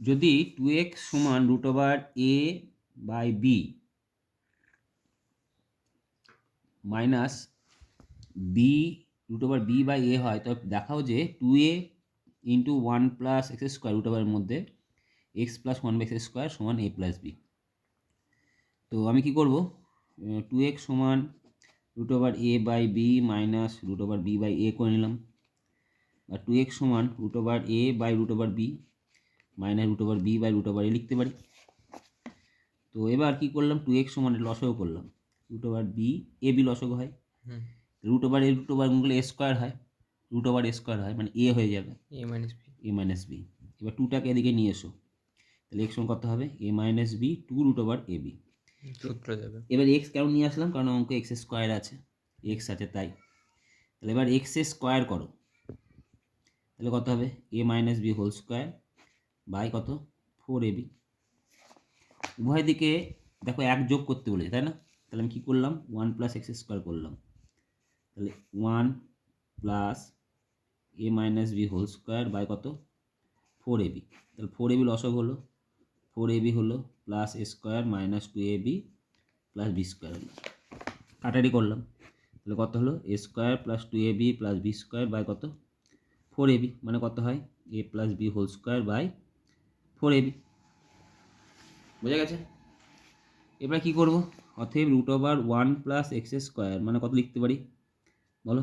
যদি two x সমান root over a by b minus b root over b by a হয় তবে দেখাও যে two a into one plus x square root ওভারের মধ্যে x plus one by x square সমান a plus b তো আমি কি করব? টু এক্স সমান root over a by b minus root over b by a করে নিলাম। আর টু এক্স সমান root over a by root over b minus root over b by root over a লিখতে পারি। তো এবার কি করলাম? টু এক্স সমান লসও করলাম। Root over b a b লসগ হয়। রুট ওভার এ রুট ওভারগুলো এ স্কোয়ার হয়। রুট ওভার এ স্কোয়ার হয় মানে এ হয়ে যাবে। A minus b a minus b এবার টুটাকে এদিকে নিয়ে এসো। তাহলে এক্স কত হবে? A minus b two root over a b সূত্র যাবে। এবার এক্স কেন নিয়ে আসলাম? কারণ অঙ্ক এক্স স্কোয়ার আছে। এক্স আছে তাই। তাহলে এবার এক্স স্কোয়ার করো। তাহলে কত হবে? A minus b whole square by কত? ফোর এবি উভয় দিকে দেখো এক যোগ করতে বলেছে, তাই না? তাহলে আমি কী করলাম? ওয়ান প্লাস এক্স স্কোয়ার করলাম। তাহলে one plus a minus b whole square by কত? ফোর এবি তাহলে ফোর এ বি লসক হলো। ফোর এবি হলো plus a square minus two a b plus b square হলো। কাটারি করলাম। তাহলে কত হলো? A square plus two a b plus b square by কত? ফোর এবি মানে কত হয়? A plus b whole square by four a b বোঝা গেছে? এবার কি করব? অতএব root over one plus x square মানে কত লিখতে পারি? বলো।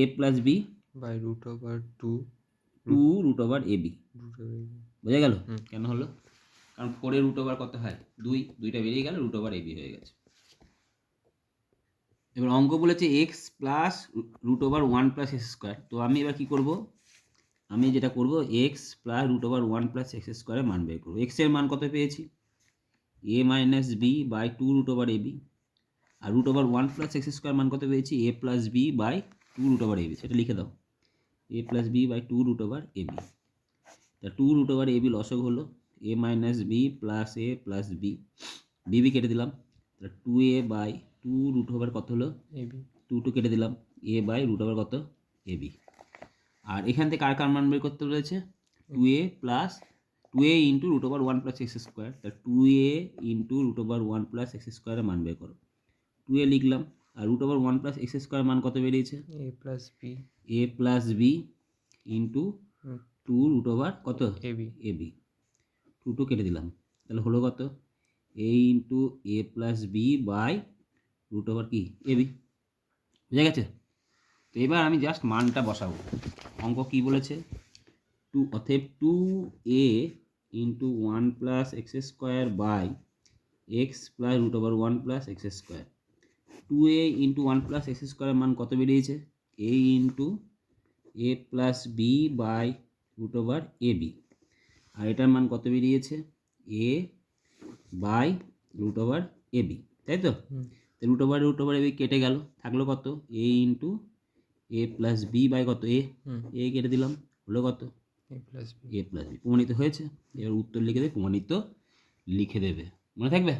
A plus b by root over two two root over a b বোঝা গেল। কেন হলো? কারণ ফোরের রুট ওভার কত হয়? দুই। দুইটা বেরিয়ে গেল রুট ওভার এবি হয়ে গেছে। এবার অঙ্ক বলেছে x plus root over one plus x square তো আমি এবার কি করব? আমি যেটা করব x plus root over one plus x স্কোয়ারের মান বের করব। এক্সের মান কত পেয়েছি? A minus b by two root over ab R root over one plus x square মান কত পেয়েছি? A plus b by two root over ab সেটা লিখে দাও। A plus b by two root over ab তা two root over ab লসক হলো a minus b plus a plus b b b কেটে দিলাম। তাহলে two a by two root over কত হলো? এ বি টু টু কেটে দিলাম। এ বাই রুট ওভার কত? এ বি আর এখান থেকে কার কার মান বের করতে বলেছে? Two a plus two a into root over one plus x square তা two a into root over one plus x স্কোয়ারের মান বের করো। টু এ লিখলাম। আর root over one plus x square মান কত বেরিয়েছে? A plus b a plus b into two root over কত? A b a b two two কেটে দিলাম। তাহলে হলো কত? A into a plus b by root over কি? এ বি বুঝে গেছে? তো এবার আমি জাস্ট মানটা বসাবো। অঙ্ক কি বলেছে? টু অতএব two a into one plus x square by x plus root over one plus x square two a into one plus x স্কোয়ারের মান কত বেরিয়েছে? A into a plus b by root over a b আর এটার মান কত বেরিয়েছে? A by root over a b তাই তো। Root over root over a b কেটে গেল। থাকল কত? A into a plus b by কত? এ এ কেটে দিলাম। হলো কত? এ প্লাস বি প্রমাণিত হয়েছে। এবার উত্তর লিখে দেবে প্রমাণিত লিখে দেবে। মনে থাকবে।